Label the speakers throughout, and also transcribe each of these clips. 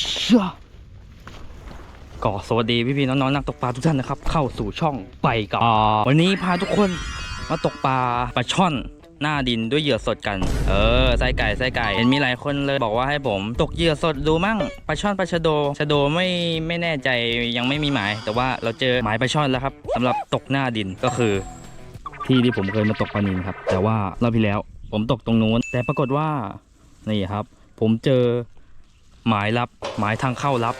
Speaker 1: ชี่ยก็สวัสดีพี่ๆน้องๆนักตกปลาทุกท่านนะครับ เข้าสู่ช่องไปกับอ่าวันนี้พาทุกคนมาตกปลาปลาช่อนหน้าดินด้วยเหยื่อสดกัน เออ ไส้ไก่ ไส้ไก่ เห็นมีหลายคนเลยบอกว่าให้ผม ตกเหยื่อสดดูมั่ง ปลาช่อนปลาชะโด ชะโดไม่ไม่แน่ใจยังไม่มีหมาย แต่ว่าเราเจอหมายปลาช่อนแล้วครับสำหรับตกหน้าดินก็คือ ที่ที่ผมเคยมาตกปลานิลครับ แต่ว่ารอบที่แล้ว ผมตกตรงนู้น แต่ปรากฏว่า นี่ครับ ผมเจอ หมายลับหมายทางเข้าลับ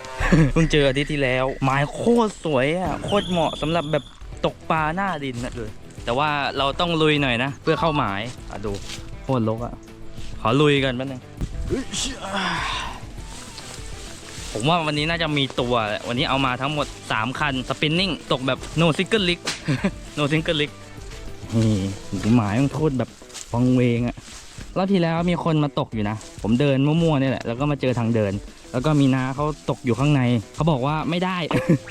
Speaker 1: เพิ่งเจออาทิตย์ที่แล้วหมายโคตรสวยอะโคตรเหมาะสำหรับแบบตกปลาหน้าดินนะเลยแต่ว่าเราต้องลุยหน่อยนะ เพื่อเข้าหมายอะดูโคตรลกอะขอลุยกันแป๊บนึงผมว่าวันนี้น่าจะมีตัววันนี้เอามาทั้งหมด 3 คันสปินนิ่งตกแบบ no single leg no single leg นี่หมายมันโคตรแบบวังเวงอะ รอบที่แล้วมีคนมาตกอยู่นะ ผมเดินมั่วๆเนี่ยแหละ แล้วก็มาเจอทางเดิน แล้วก็มีน้าเขาตกอยู่ข้างใน เขาบอกว่าไม่ได้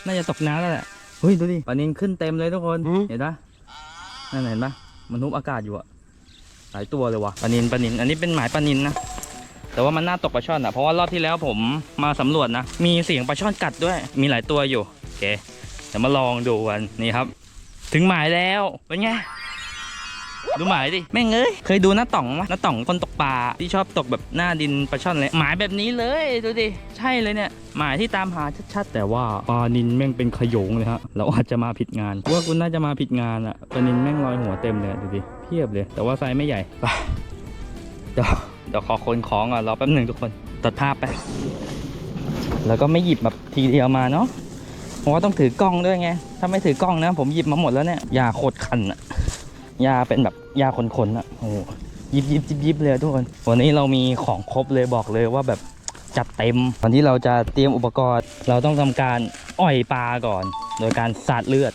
Speaker 1: น่าจะตกน้ำแล้วแหละ เฮ้ย ดูดิปลานินขึ้นเต็มเลยทุกคน เห็นปะนั่นเห็นปะมันนุบอากาศอยู่อะหลายตัวเลยวะปลานินปลานิน อันนี้เป็นหมายปลานินนะ แต่ว่ามันน่าตกปลาช่อนอะเพราะว่ารอบที่แล้วผมมาสำรวจนะ มีเสียงปลาช่อนกัดด้วย มีหลายตัวอยู่ โอเค เดี๋ยวมาลองดูกัน นี่ครับ ถึงหมายแล้ว เป็นไง ดูหมายดิ แม่งเอ้ย เคยดูหน้าต่องไหมหน้าต่องคนตกปลาที่ชอบตกแบบหน้าดินปลาช่อนเลย หมายแบบนี้เลย ดูดิ ใช่เลยเนี่ย หมายที่ตามหาชัดๆ แต่ว่าปลานินแม่งเป็นขโยงเลยฮะ เราอาจจะมาผิดงานว่าคุณน่าจะมาผิดงานอะปลานินแม่งลอยหัวเต็มเลยดูดิ เพียบเลย แต่ว่าไซส์ไม่ใหญ่ ไป เดี๋ยวเดี๋ยวขอคนของอะรอแป๊บหนึ่งทุกคน ตัดภาพไป แล้วก็ไม่หยิบแบบทีเดียวมาเนาะ เพราะว่าต้องถือกล้องด้วยไง ถ้าไม่ถือกล้องนะ ผมหยิบมาหมดแล้วเนี่ย อย่าโคตรคันอะ ยาเป็นแบบยาคนๆอะโอ้โหยิบยิบยิบยิบเลยทุกคน วันนี้เรามีของครบเลยบอกเลยว่าแบบจัดเต็มตอนที่เราจะเตรียมอุปกรณ์ เราต้องทำการอ่อยปลาก่อน โดยการสาดเลือด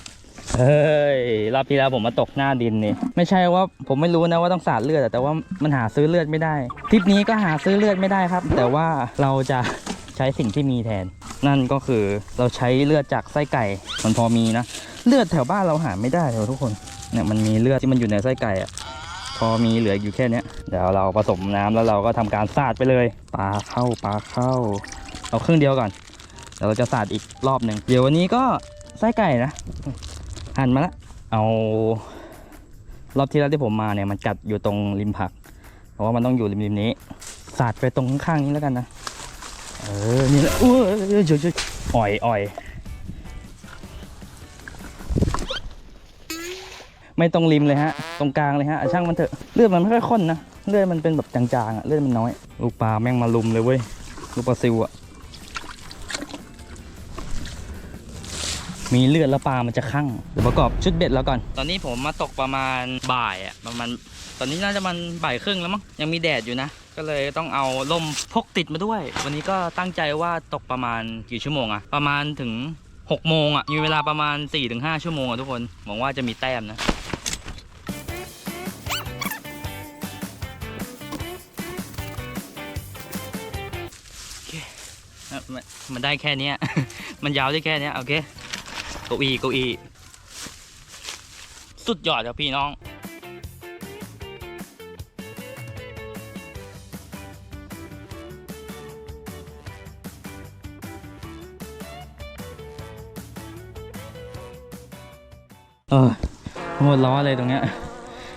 Speaker 1: เฮ้ยรอบที่แล้วผมมาตกหน้าดินนี่ไม่ใช่ว่าผมไม่รู้นะว่าต้องสาดเลือดแต่ว่ามันหาซื้อเลือดไม่ได้ทริปนี้ก็หาซื้อเลือดไม่ได้ครับ แต่ว่าเราจะใช้สิ่งที่มีแทน นั่นก็คือเราใช้เลือดจากไส้ไก่มันพอมีนะ เลือดแถวบ้านเราหาไม่ได้เลยทุกคน เนี่ยมันมีเลือดที่มันอยู่ในไส้ไก่อะพอมีเหลืออยู่แค่เนี้ยเดี๋ยวเราผสมน้ำแล้วเราก็ทำการสาดไปเลยปลาเข้าปลาเข้า เอาครึ่งเดียวก่อนเดี๋ยวเราจะสาดอีกรอบหนึ่งเดี๋ยววันนี้ก็ไส้ไก่นะหั่นมาละเอา รอบที่แล้วที่ผมมาเนี่ยมันกัดอยู่ตรงริมผัก เพราะว่ามันต้องอยู่ริมริมๆนี้สาดไปตรงข้างๆนี้แล้วกันนะเออนี่แหละอุ้ยเดี๋ยวๆอ่อยอ่อย ไม่ตรงริมเลยฮะ ตรงกลางเลยฮะอะช่างมันเถอะเลือดมันไม่ค่อยข้นนะเลือดมันเป็นแบบจางๆอะเลือดมันน้อย ลูกปลาแม่งมาลุมเลยเว้ยลูกปลาซิวอะมีเลือดแล้วปลามันจะคั่งเดี๋ยวประกอบชุดเบ็ดแล้วก่อน ตอนนี้ผมมาตกประมาณบ่ายอะประมาณตอนนี้น่าจะมันบ่ายครึ่งแล้วมั้งยังมีแดดอยู่นะ ก็เลยต้องเอาล่มพกติดมาด้วย วันนี้ก็ตั้งใจว่าตกประมาณกี่ชั่วโมงอะประมาณถึง6โมงอะมีเวลาประมาณ4-5ชั่วโมงอะทุกคนหวังว่าจะมีแต้มนะ มันมันได้แค่เนี้ย มันยาวได้แค่เนี้ยโอเคเก้าอี้เก้าอี้สุดยอดครับพี่น้องเออหมดล้อเลยตรงเนี้ย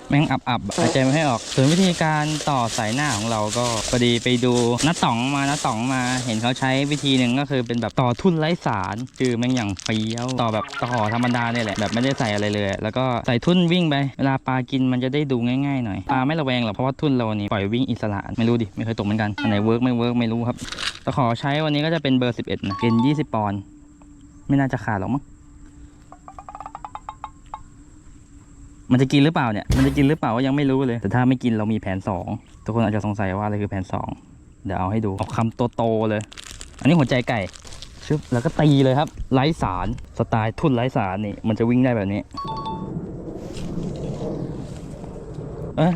Speaker 1: แม่งอับอับๆหายใจไม่ให้ออกส่วนวิธีการต่อสายหน้าของเราก็พอดีไปดูน้าต๋องมาน้าต๋องมา เห็นเขาใช้วิธีหนึ่งก็คือเป็นแบบต่อทุ่นไร้สาร คือแม่งอย่างเฟี้ยวต่อแบบต่อธรรมดาเนี่ยแหละแบบไม่ได้ใส่อะไรเลย แล้วก็ใส่ทุ่นวิ่งไปเวลาปลากินมันจะได้ดูง่ายๆหน่อยปลาไม่ระแวงหรอกเพราะว่าทุ่นเรานี่ปล่อยวิ่งอิสระไม่รู้ดิไม่เคยตกเหมือนกันอันไหนเวิร์กไม่เวิร์กไม่รู้ครับตะขอใช้วันนี้ก็จะเป็นเบอร์ 11นะเป็น20 ปอนด์ไม่น่าจะขาดหรอกมั้ง มันจะกินหรือเปล่าเนี่ย มันจะกินหรือเปล่าก็ยังไม่รู้เลย แต่ถ้าไม่กินเรามีแผนสองทุกคนอาจจะสงสัยว่าอะไรคือแผนสองเดี๋ยวเอาให้ดูเอาคำโตๆเลย อันนี้หัวใจไก่ชึบแล้วก็ตีเลยครับไร้สารสไตล์ทุ่นไร้สารนี่ มันจะวิ่งได้แบบนี้อ่า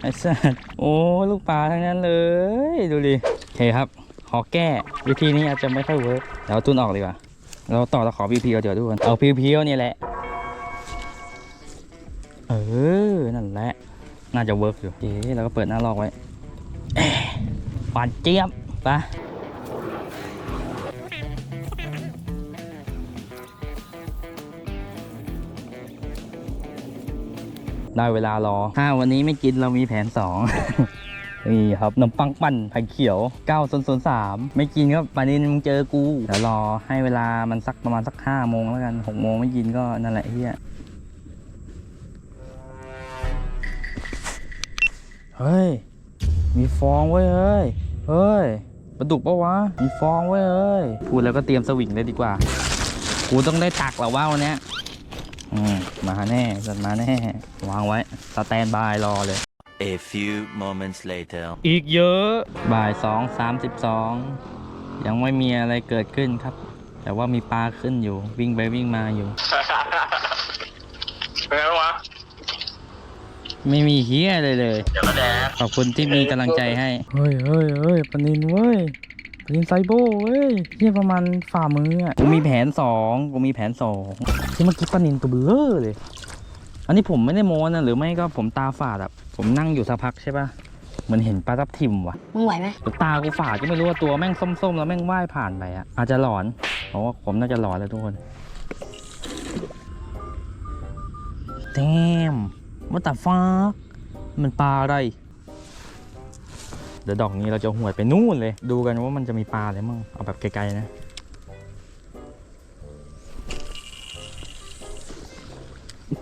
Speaker 1: ไอ้สัสโอ้ลูกปลาทั้งนั้นเลย ดูดิโอเคครับ ขอแก้วิธีนี้อาจจะไม่ค่อยเวิร์กเดี๋ยวเอาตุ้นออกดีกว่า เราต่อตะขอพีพีเดี๋ยวทุกคนเอาพีพีนี่แหละ เออ นั่นแหละ น่าจะเวิร์กอยู่เอ๊เราก็เปิดหน้าลอกไว้หวานเจี๊ยบปะได้เวลารอ ถ้าวันนี้ไม่กินเรามีแผน 2 นี่ครับนมปังปั่นผักเขียว9 0 0 3 ไม่กินก็ปานินมึงเจอกู เดี๋ยวรอให้เวลามันสักประมาณสัก 5 โมงแล้วกัน 6 โมงไม่กินก็นั่นแหละเฮีย เฮ้ย มีฟองเว้ยเฮ้ย เฮ้ยปลาดุกปะวะ มีฟองเว้ยเฮ้ย พูดแล้วก็เตรียมสวิงเลยดีกว่า กูต้องได้ตักแล้วว่าวันเนี้ยอืม มาแน่จัดมาแน่ วางไว้ สแตนบายรอเลย
Speaker 2: A few moments later.
Speaker 1: อีกเยอะ บ่ายสองสามสิบสองยังไม่มีอะไรเกิดขึ้นครับ แต่ว่ามีปลาขึ้นอยู่ วิ่งไปวิ่งมาอยู่
Speaker 3: เป็นไงบ้างวะ
Speaker 1: ไม่มีเฮียเลยเลย
Speaker 3: เดี๋ยวก็แดง
Speaker 1: ขอบคุณที่มีกำลังใจให้ เฮ้ยเฮ้ยเฮ้ยปนินเว้ยปนินไซโบเว้ยเฮียประมาณฝ่ามืออะกูมีแผนสองกูมีแผนสองที่เมื่อกี้ปนินตัวเบลอเลย อันนี้ผมไม่ได้โม้นะหรือไม่ก็ผมตาฝาดอะผมนั่งอยู่สักพักใช่ปะเหมือนเห็นปลาทับทิมว่ะ
Speaker 4: มึงไหวไหม
Speaker 1: แต่ตากูฝาดก็ไม่รู้ว่าตัวแม่งส้มๆ แล้วแม่งว่ายผ่านไปอะอาจจะหลอนเพราะว่าผมน่าจะหลอนแล้วทุกคนแ a ม ว่าแต่ฟ้ามันปลาอะไร เดี๋ยวดอกนี้เราจะหวดไปนู่นเลย ดูกันว่ามันจะมีปลาอะไรมั่งเอาแบบไกลๆนะ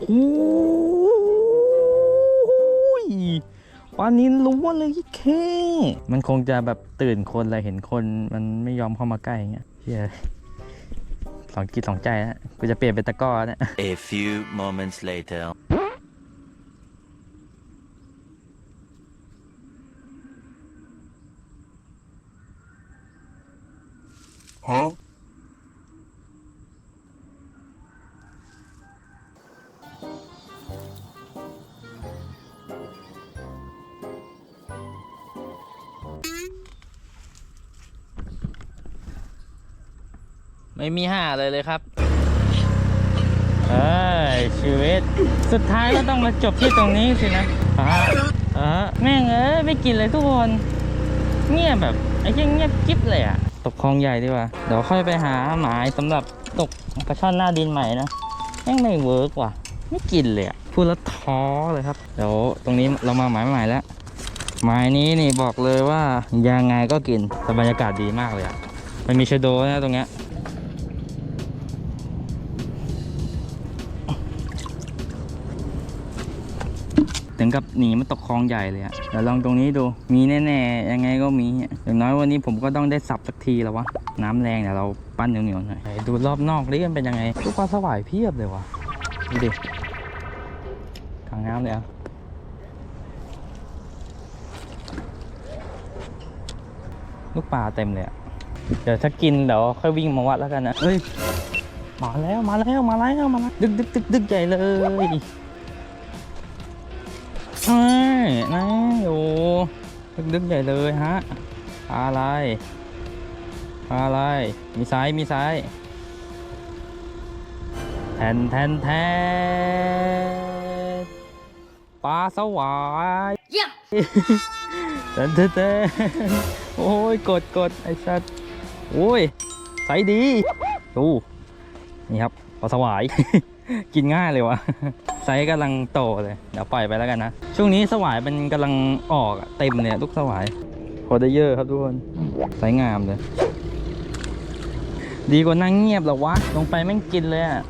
Speaker 1: โอ้ยปลานินล้วนเลยแค่มันคงจะแบบตื่นคนอะไรเห็นคนมันไม่ยอมเข้ามาใกล้อย่างเงี้ยเฮียสองจิตสองใจนะกูจะเปลี่ยนเป็นตะก้อนะ
Speaker 2: A few moments later.
Speaker 1: ไม่มีห้าเลยเลยครับเอ้ยชีวิต สุดท้ายก็ต้องมาจบที่ตรงนี้สินะอ่าอ่าแม่งเอ้ยไม่กินเลยทุกคน เงียบแบบไอ้เหี้ยเงียบกิ๊บเลยอะ ตกคลองใหญ่ดีกว่า เดี๋ยวค่อยไปหาหมายสำหรับตกกระช่อนหน้าดินใหม่นะแม่งไม่เวิร์กว่ะ ไม่กินเลยอะพูดแล้วท้อเลยครับ เดี๋ยวตรงนี้เรามาหมายใหม่แล้วหมายนี้นี่บอกเลยว่ายังไงก็กินแต่บรรยากาศดีมากเลยอะมันมีชโดนะตรงเนี้ย ถึงกับหนีมาตกคลองใหญ่เลยอะเดี๋ยวลองตรงนี้ดู มีแน่ๆ ยังไงก็มี อย่างน้อยวันนี้ผมก็ต้องได้สับสักทีแล้ววะ น้ำแรงเดี๋ยวเราปั้นเหนียวๆหน่อย ดูรอบนอกดิมันเป็นยังไงลูกปลาสวายเพียบเลยวะดูดิกลางน้ำเลยอะลูกปลาเต็มเลยอะเดี๋ยวถ้ากินเดี๋ยวค่อยวิ่งมาวัดแล้วกันนะเฮ้ย มาแล้วมาแล้วมาแล้วมาแล้วดึกดึกดึกดึกใหญ่เลย ใช่นะโอ้ดึกดึกใหญ่เลยฮะปลาอะไรปลาอะไร มีไซส์มีไซส์แทนแทนแทนปลาสวาย
Speaker 4: เยี่ยม
Speaker 1: แทนแทนแทนโอ้ยกดกดไอ้สัตว์โอ้ยไซส์ดีดูนี่ครับปลาสวาย กินง่ายเลยวะไซส์กำลังโตเลยเดี๋ยวปล่อยไปแล้วกันนะ ช่วงนี้สวายมันกำลังออกเต็มเนี่ยลูกสวายโคได้เยอะครับทุกคนไซส์งามเลย ดีกว่านั่งเงียบหรอวะ ลงไปแม่งกินเลยอะ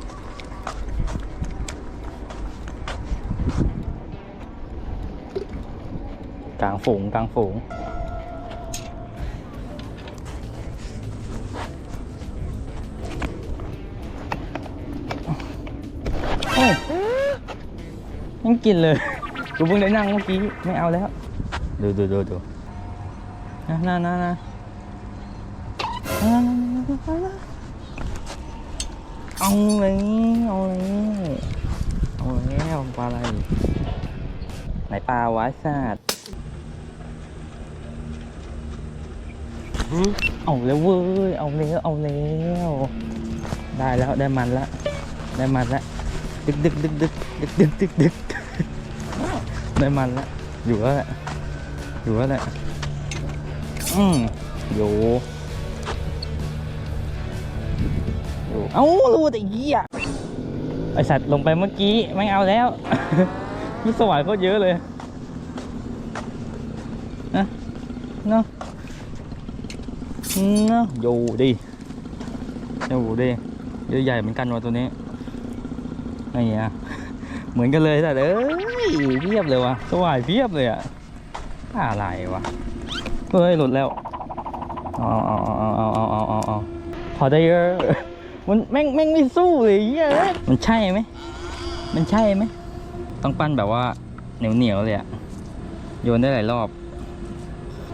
Speaker 1: กลางฝูงกลางฝูง ยังกินเลยกูเพิ่งได้นั่งเมื่อกี้ไม่เอาแล้ว ดูดูดูดูนะนะนะนะนะนะนะนะนะเอาเลยเอาเลยเอาแล้วปลาอะไร ไหนปลาวะสัตว์เอาแล้วเว้ย เอาแล้ว เอาแล้ว ได้แล้ว ได้มันแล้วได้มันแล้วดึกดึกดึกดึกดึกดึกดึกดึก ได้มันละอยู่แล้วแหละอยู่แล้วแหละอืมอยู่อยู่เอ้ารู้แต่เหี้ยไอสัตว์ลงไปเมื่อกี้ไม่เอาแล้วมีสวายโคตรเยอะเลยนะเนาะเนาะอยู่ดิอยู่ดิเยอะใหญ่เหมือนกันว่ะตัวนี้ไอ้เงี้ย เหมือนกันเลยแต่เอ้ยเพียบเลยว่ะสวายเพียบเลยอะอะไรวะเฮ้ยหลุดแล้วเอาเอาเอาเอาเอาเอาเอาเอาพอได้เยอะมันแม่งแม่งไม่สู้เลยเยอะมันใช่ไหมมันใช่ไหมต้องปั้นแบบว่าเหนียวเหนียวเลยอะโยนได้หลายรอบ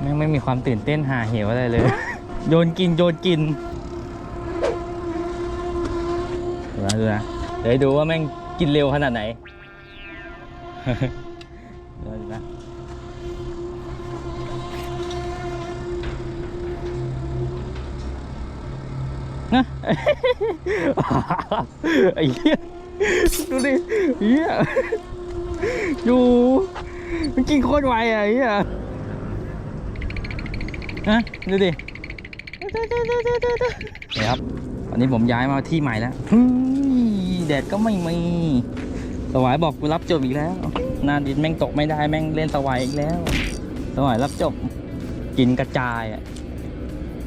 Speaker 1: แม่งไม่มีความตื่นเต้นหาเหวอะไรเลย โยนกินโยนกินดูนะดูนะเดี๋ยวดูว่าแม่ง กินเร็วขนาดไหนดูนะดูนะนะไอ้เหี้ยดูดิเหี้ยอยู่มันกินโคตรไวอะไอ้เหี้ยนะดูดินี่ครับตอนนี้ผมย้ายมาที่ใหม่แล้ว แดดก็ไม่มีสวายบอกกูรับจบอีกแล้วหนาดินแม่งตกไม่ได้แม่งเล่นสวายอีกแล้วสวายรับจบกินกระจายอะ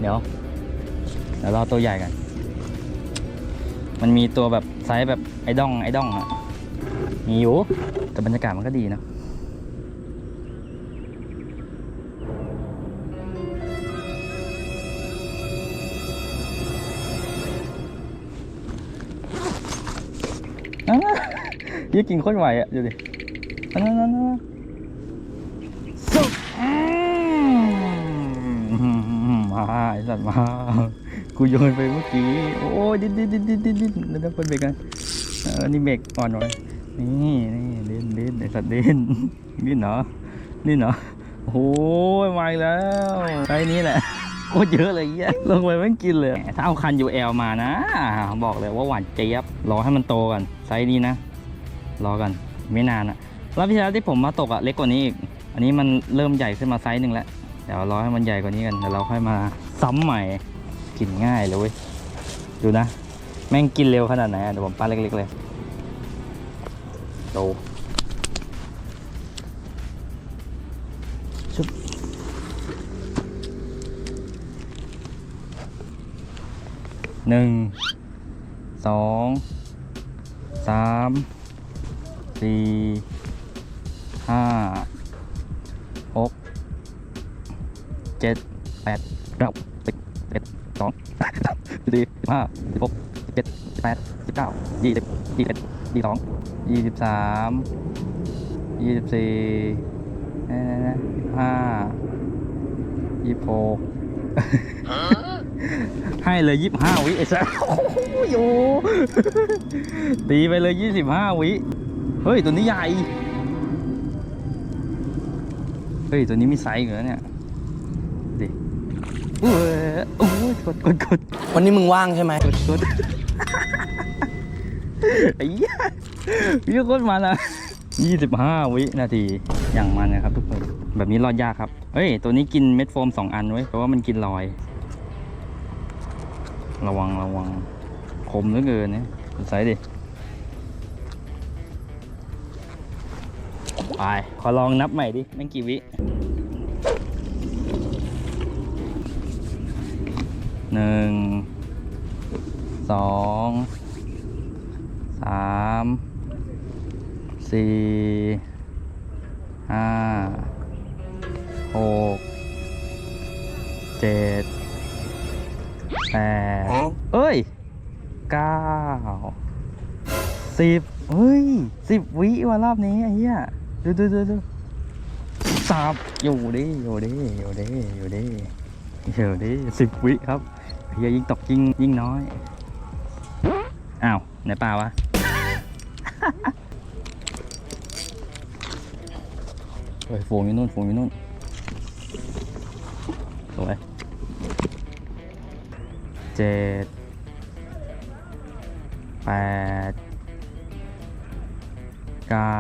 Speaker 1: เดี๋ยวเดี๋ยวรอตัวใหญ่กัน มันมีตัวแบบไซส์แบบไอ้ด้องไอ้ด้องอะมีอยู่แต่บรรยากาศมันก็ดีนะ ยี่กินโคนไหวอะดูดินนั้นอันนั้นสุกอืมมาไอสัตว์มา กูโยนไปเมื่อกี้ โอ้ยดิ้นดิ้นดิ้นดิ้นดิ้นดิ้นเดี๋ยวเปิดเบรกกันเออนี่เบรกอ่อนหน่อยนี่นี่เล่นเล่นไอสัตว์เล่นนี่เหรอนี่เหรอโอ้ยมาอีกแล้วไซส์นี้แหละ โคตรเยอะเลยเหี้ยลงไปไม่งกินเลย ถ้าเอาคัน UL มานะ บอกเลยว่าหวานเจี๊ยบ รอให้มันโตกันไซส์นี้นะ รอกันไม่นานอะรอบที่แล้วที่ผมมาตกอะเล็กกว่านี้อีก อันนี้มันเริ่มใหญ่ขึ้นมาไซส์หนึ่งแล้ว เดี๋ยวรอให้มันใหญ่กว่านี้กัน เดี๋ยวเราค่อยมาซ้ำใหม่ กินง่ายเลยเว้ย ดูนะ แม่งกินเร็วขนาดไหนเดี๋ยวผมปั้นเล็กๆเลย โต หนึ่งสองสามสี่ห้าหกเจ็ดแปดเก้าสิบเอ็ดสองสามสี่สิบห้าสิบหกสิบเจ็ดสิบแปดสิบเก้ายี่สิบยี่สิบเอ็ดยี่สิบสองยี่สิบสามยี่สิบสี่ยี่สิบห้ายี่สิบหก ให้เลยยี่สิบห้าวิไอ้สัสโอ้โหตีไปเลยยี่สิบห้าวิ เฮ้ย ตัวนี้ใหญ่ เฮ้ย ตัวนี้มีไซส์เหรอเนี่ยดิเอ้ยโอ้ยกดกดกด
Speaker 3: วันนี้มึงว่างใช่ไหม
Speaker 1: กดกดไอ้เหี้ยพี่โคตรมันอะยี่สิบห้าวินาทีอย่างมันนะครับทุกคน แบบนี้รอดยากครับ เฮ้ย ตัวนี้กินเม็ดโฟมสองอันไว้ยเพราะว่ามันกินลอย ระวังระวังคมเหลือเกินเนี่ยดูไซส์ดิ ไป ขอลองนับใหม่ดิแม่งกี่วิหนึ่งสองสามสี่ห้าหกเจ็ด แปดเอ้ยเก้าสิบเฮ้ยสิบวิว่ารอบนี้ไอ้เหี้ยดูดูดูดูสับอยู่ดิอยู่ดิอยู่ดิอยู่ดิอยู่ดิสิบวิครับเฮียยิ่งตกยิ่งยิ่งน้อยอ้าวไหนเปล่าวะเฮ้ยฝูงอยู่นู่นฝูงอยู่นู่นสวย เจ็ดแปดเก้า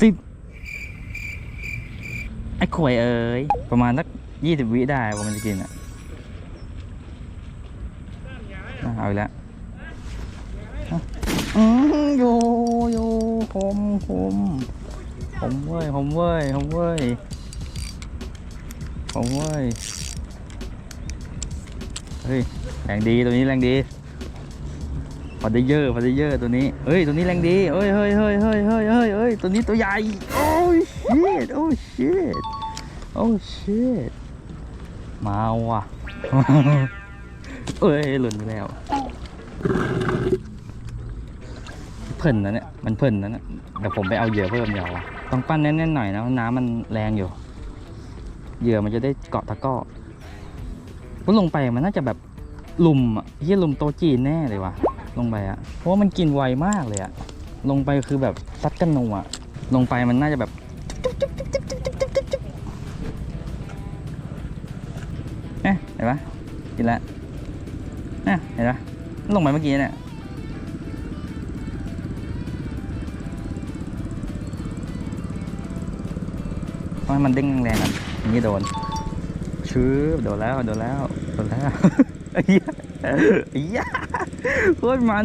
Speaker 1: สิบไอ้ข่วยเอ้ย ประมาณสักยี่สิบวิได้ว่ามันจะกินอะเอาอีกแล้วอ่อืมโยโยคมคมผมเว้ยผมเว้ยผมเว้ยผมเว้ย เฮ้ยแรงดีตัวนี้แรงดีพอได้เยอะพอได้เยอะตัวนี้เฮ้ยตัวนี้แรงดีเฮ้ยเฮ้ยเฮ้ยเฮ้ยเฮ้ยเฮ้ยเฮ้ยตัวนี้ตัวใหญ่โอ้ย shit โอ้ shit โอ้ shit มาว่ะเอ้ยหล่นไปแล้วเพิ่นนะเนี่ยมันเพิ่นนะเนี่ยเดี๋ยวผมไปเอาเหยื่อเพิ่มเดี๋ยวต้องปั้นแน่นๆหน่อยนะน้ำมันแรงอยู่เหยื่อมันจะได้เกาะตะก้อ ก็ลงไปมันน่าจะแบบลุมอะเฮียลุมโตจีนแน่เลยว่ะ ลงไปอะ เพราะว่ามันกินไวมากเลยอะ ลงไปคือแบบซัดกันนัวอลงไปมันน่าจะแบบเอ๊ะเห็นปะกินแล้วเนี่ยเห็นปะลงไปเมื่อกี้เนี่ยให้มันเด้งแรงๆอะอย่างนี้โดน ชื้อโดนแล้วโดนแล้วโดนแล้วไอ้เหี้ยไอ้เหี้ยโคตรมัน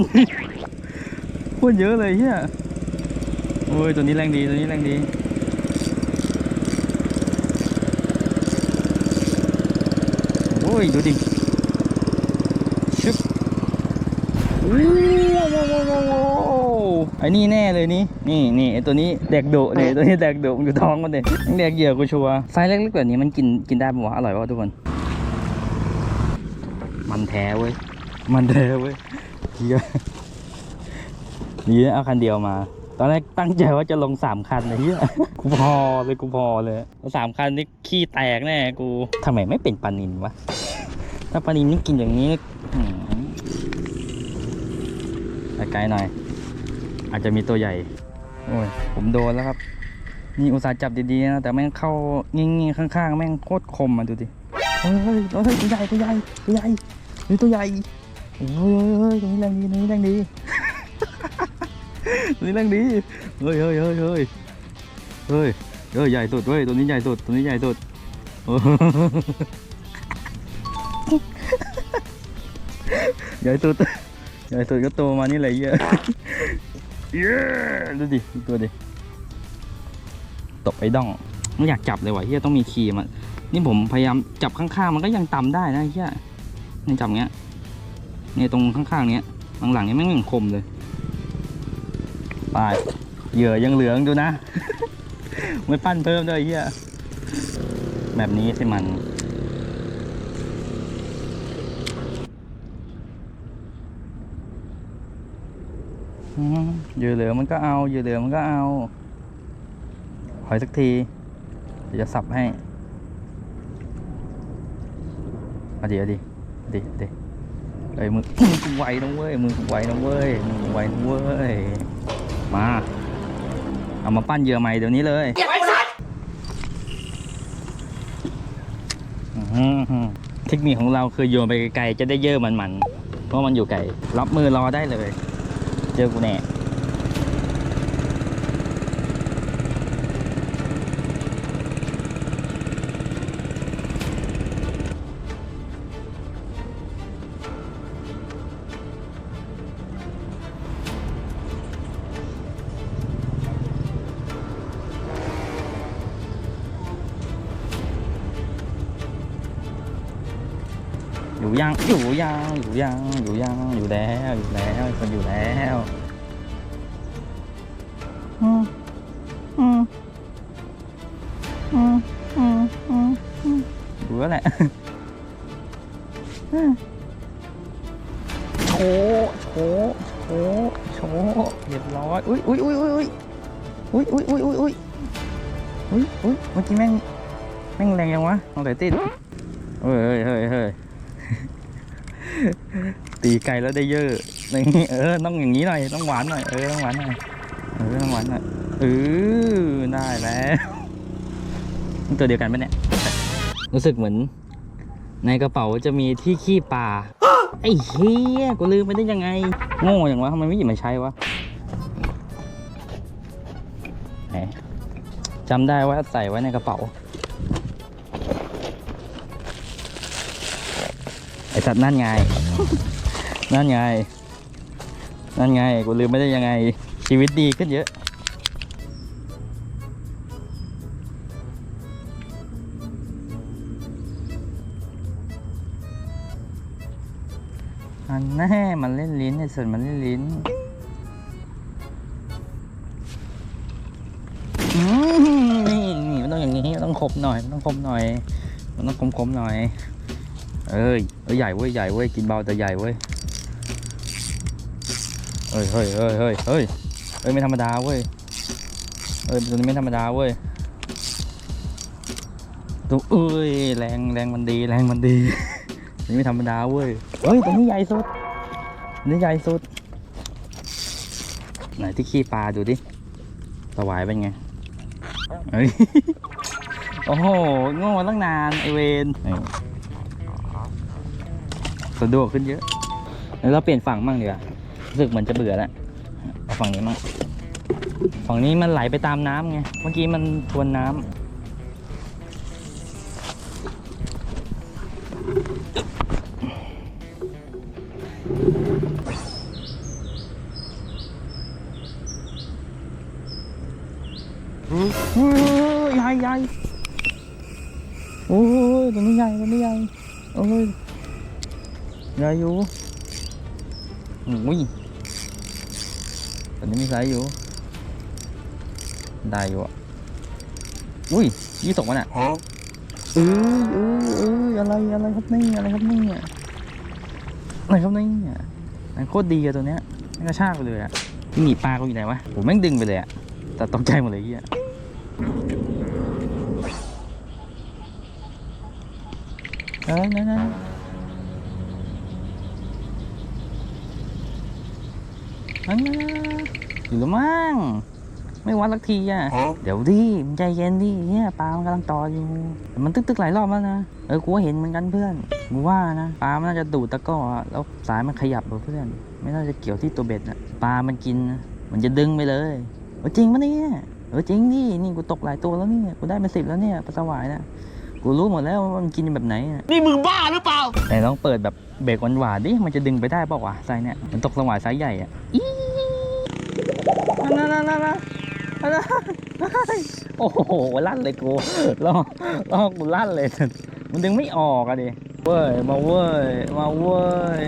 Speaker 1: โคตรเยอะเลยเฮียโอ้ยตัวนี้แรงดีตัวนี้แรงดีโอ้ยดูดิชึบโอ้โห ไอ้นี่แน่เลยนี่นี่นี่ไอ้ตัวนี้แดกโดะเนี่ยตัวนี้แดกโดะมันอยู่ท้องมันเลยแดกเหยื่อกูชัวร์ไซส์เล็กๆแบบนี้มันกินกินได้ปะวะอร่อยปะวะทุกคน มันแท้เว้ยมันแท้เว้ยเฮียนี่เอาคันเดียวมา ตอนแรกตั้งใจว่าจะลงสามคันนะเฮียกูพอเลยกูพอเลยสามคันนี่ขี้แตกแน่กูทำไมไม่เป็นปลานินวะถ้าปลานินนี่กินอย่างนี้อื้อหือไปไกลหน่อย อาจจะมีตัวใหญ่ โอ้ย ผมโดนแล้วครับ นี่อุตส่าห์จับดีๆนะ แต่แม่งเข้างิ่งๆข้างๆ แม่งโคตรคมอะดูดิเฮ้ยเฮ้ยตัวใหญ่ตัวใหญ่ตัวใหญ่นี่ตัวใหญ่เฮ้ยเฮ้ยตรงนี้แรงดีตรงนี้แรงดีตรงนี้แรงดี เฮ้ยเฮ้ยเฮ้ยเฮ้ยเฮ้ยเฮ้ยใหญ่สุดเว้ยตัวนี้ใหญ่สุดตัวนี้ใหญ่สุดโอ้โหใหญ่สุดใหญ่สุดก็โตมานี่แหละเยอะ เย้ดูดิตัวดิตบไอ้ดองไม่อยากจับเลยว่ะเฮียต้องมีครีมอะนี่ผมพยายามจับข้างๆมันก็ยังต่ำได้นะเฮียนี่จับเงี้ยเนี่ยตรงข้างๆเนี้ยหลังๆนี้ยแม่งยังคมเลยไปเหยื่อยังเหลืองดูนะ ไม่ปั้นเพิ่มด้วยเฮียแบบนี้สิมัน อืมเหยื่อเหลืองมันก็เอาเหยื่อเหลืองมันก็เอา หอยสักทีเดี๋ยวจะสับให้เอาดี๋ยวดิเอาดิเอาดิเอ้ยมือมือกูไวนะเว้ยมือกูไวนะเว้ยมือกูไวนะเว้ยมา เอามาปั้นเหยื่อใหม่เดี๋ยวนี้เลยอื้อหือเทคนิคของเราคือโยนไปไกลๆจะได้เยอะมันๆเพราะมันอยู่ไกลรับมือรอได้เลย 제군의 ยู่ยังอยู่ยังอยู่ยังอยู่ยังอยู่แล้วอยู่แล้วคนอยู่แล้วอืมอืมอืมอืมอืมอืมดูแล้วแหละอืมโชว์โชว์โชว์โชว์เรียบร้อยอุ้ยอุ้ยอุ้ยอุ้ยอุ้ยอุ้ยอุ้ยอุ้ยอุ้ยอุ้ยอุ้ยเมื่อกี้แม่งแม่งแรงยังวะลองใส่ติดเฮ้ยเฮ้ยเฮ้ยเฮ้ย ตี ไกลแล้วได้เยอะอย่างนี้เออต้องอย่างนี้หน่อยต้องหวานหน่อยเออต้องหวานหน่อยเออต้องหวานหน่อยเออได้แล้วตัวเดียวกันปะเนี่ยรู้สึกเหมือน ในกระเป๋าจะมีที่ขี้ปลาไอ้เฮียกูลืมไปได้ยังไงโง่อย่างวะทำไมไม่หยิบมาใช้วะจำได้ว่าใส่ไว้ในกระเป๋าไอสัตว์นั่นไง นั่นไง นั่นไง กูลืมไม่ได้ยังไง ชีวิตดีขึ้นเยอะ อันแน่มันเล่นลิ้นในส่วนมันเล่นลิ้นนี่นี่มันต้องอย่างนี้ต้องคบหน่อยมันต้องคบหน่อย มันต้องคมๆหน่อย เอ้ยเอ้ยใหญ่เว้ยใหญ่เว้ยกินเบาแต่ใหญ่เว้ย ฮ้ยเฮ้ยเฮ้ยเฮ้ยเฮ้ยเฮ้ยไม่ธรรมดาเว้ยเอ้ยตัวนี้ไม่ธรรมดาเว้ยตัวเอ้ยแรงแรงมันดีแรงมันดีตัวนี้ไม่ธรรมดาเว้ยเฮ้ยตัวนี้ใหญ่สุดนี้ใหญ่สุด ไหนที่ขี้ปลาดูดิสวายเป็นไงเฮ้ยโอ้โหโง่ตั้งนานไอเวนสะดวกขึ้นเยอะแล้วเราเปลี่ยนฝั่งมั่งดีกว่า รู้สึกเหมือนจะเบื่อแล้วเอาฝั่งนี้มั่งฝั่งนี้มันไหลไปตามน้ำไงเมื่อกี้มันทวนน้ำใหญ่ใหญ่โอ้ยตัวนี้ใหญ่ตัวนี้ใหญ่โอ้ยใหญ่อยู่ อุ้ยตัวนี้มีไซส์อยู่ ได้อยู่อะ อุ้ยยี่ตกมันอะเออเออเอออะไรอะไรครับนี่อะไรครับนี่อะไรครับนี่มันโคตรดีอะตัวเนี้ยมันกระชากไปเลยอะที่หนีบปลากูอยู่ไหนวะผมแม่งดึงไปเลยอะแต่ตกใจหมดเลยไอ้เฮียเออนั่นนั่นนั่น อยู่แล้วมั้งไม่วัดสักทีอะ เดี๋ยวดิมึงใจเย็นดิเนี่ยปลามันกำลังต่ออยู่แต่มันตึกๆหลายรอบแล้วนะ เออกูก็เห็นเหมือนกันเพื่อนกูว่านะปลามันน่าจะดูดตะกร้ออะแล้วสายมันขยับอะเพื่อน ไม่น่าจะเกี่ยวที่ตัวเบ็ดนะปลามันกินนะมันจะดึงไปเลยเออจริงปะเนี่ยเออจริงดินี่กูตกหลายตัวแล้วเนี่ยกูได้เป็นสิบแล้วเนี่ยปลาสวายนะกูรู้หมดแล้วว่ามันกินแบบไหนอะ
Speaker 3: นี่มึงบ้าหรือเปล่า
Speaker 1: ไหนลองเปิดแบบเบรกหวานๆดิมันจะดึงไปได้เปล่าวะไซส์เนี่ยมันตกสวายไซส์ใหญ่อะอี นั่นนั่นนั่นนั่นนั่นโอ้โหลั่นเลยกูลองลองกูลั่นเลย มันดึงไม่ออกอะดิเว้ยมาเว้ยมาเว้ย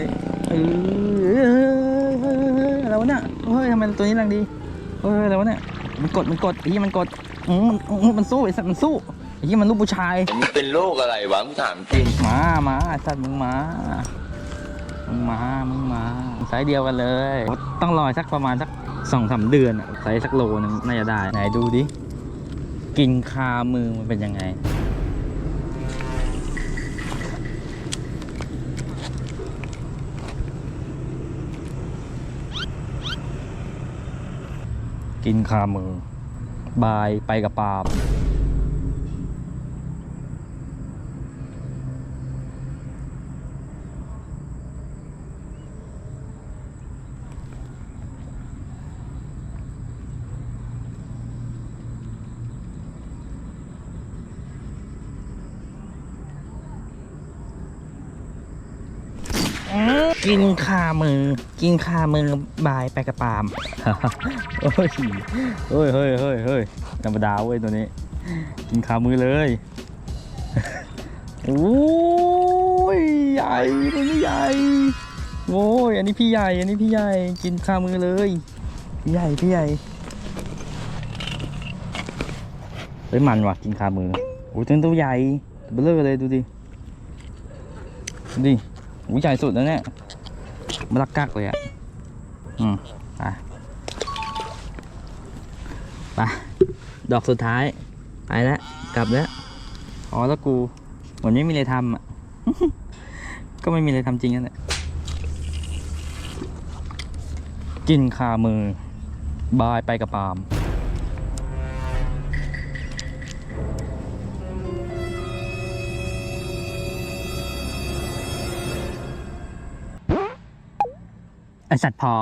Speaker 1: เออเฮ้ยเฮ้ยอะไรวะเนี่ยเฮ้ยทำไมตัวนี้แรงดีเฮ้ยอะไรวะเนี่ยมันกดมันกดไอ้ที่มันกดอืมมันอืมมันสู้ไอ้สัตว์มันสู้ไอ้ที่มันลูกผู้ชาย
Speaker 3: มึงเป็นโรคอะไรวะมึงถามจริง
Speaker 1: มามาไอ้สัตว์มึงมามึงมามึงมาไซส์เดียวกันเลย ต้องรอสักประมาณสัก สองสามเดือนอะไซส์สักโลนึงน่าจะได้ ไหนดูดิ กินคามือมันเป็นยังไง กินคามือบายไปกับปาล์ กินคามือ กินคามือบายไปกับปามโอ้ยเฮ้ยเฮ้ยเฮ้ยเฮ้ยธรรมดาเว้ยตัวนี้ กินคามือเลยโอ้ยใหญ่ตัวนี้ใหญ่โอ้ยอันนี้พี่ใหญ่ อันนี้พี่ใหญ่กินคามือเลยพี่ใหญ่พี่ใหญ่เฮ้ยมันว่ะกินคามือโอ้ยตัวตัวใหญ่เบลอเลยดูดิดูดิ หูใหญ่สุดแล้วเนี่ยมลักกักเลยอะ อืมไปไปดอกสุดท้าย ไปแล้ว กลับแล้ว อ๋อแล้วกูเหมือนไม่มีอะไรทำอะ ก็ไม่มีอะไรทำจริงนั่นแหละกินคามือบายไปกับปาล์ม ไอสัตว์พอ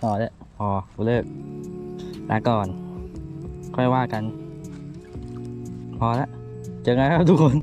Speaker 1: พอแล้วพอกูเลิกลาก่อน ค่อยว่ากัน พอแล้วเจอกันครับทุกคน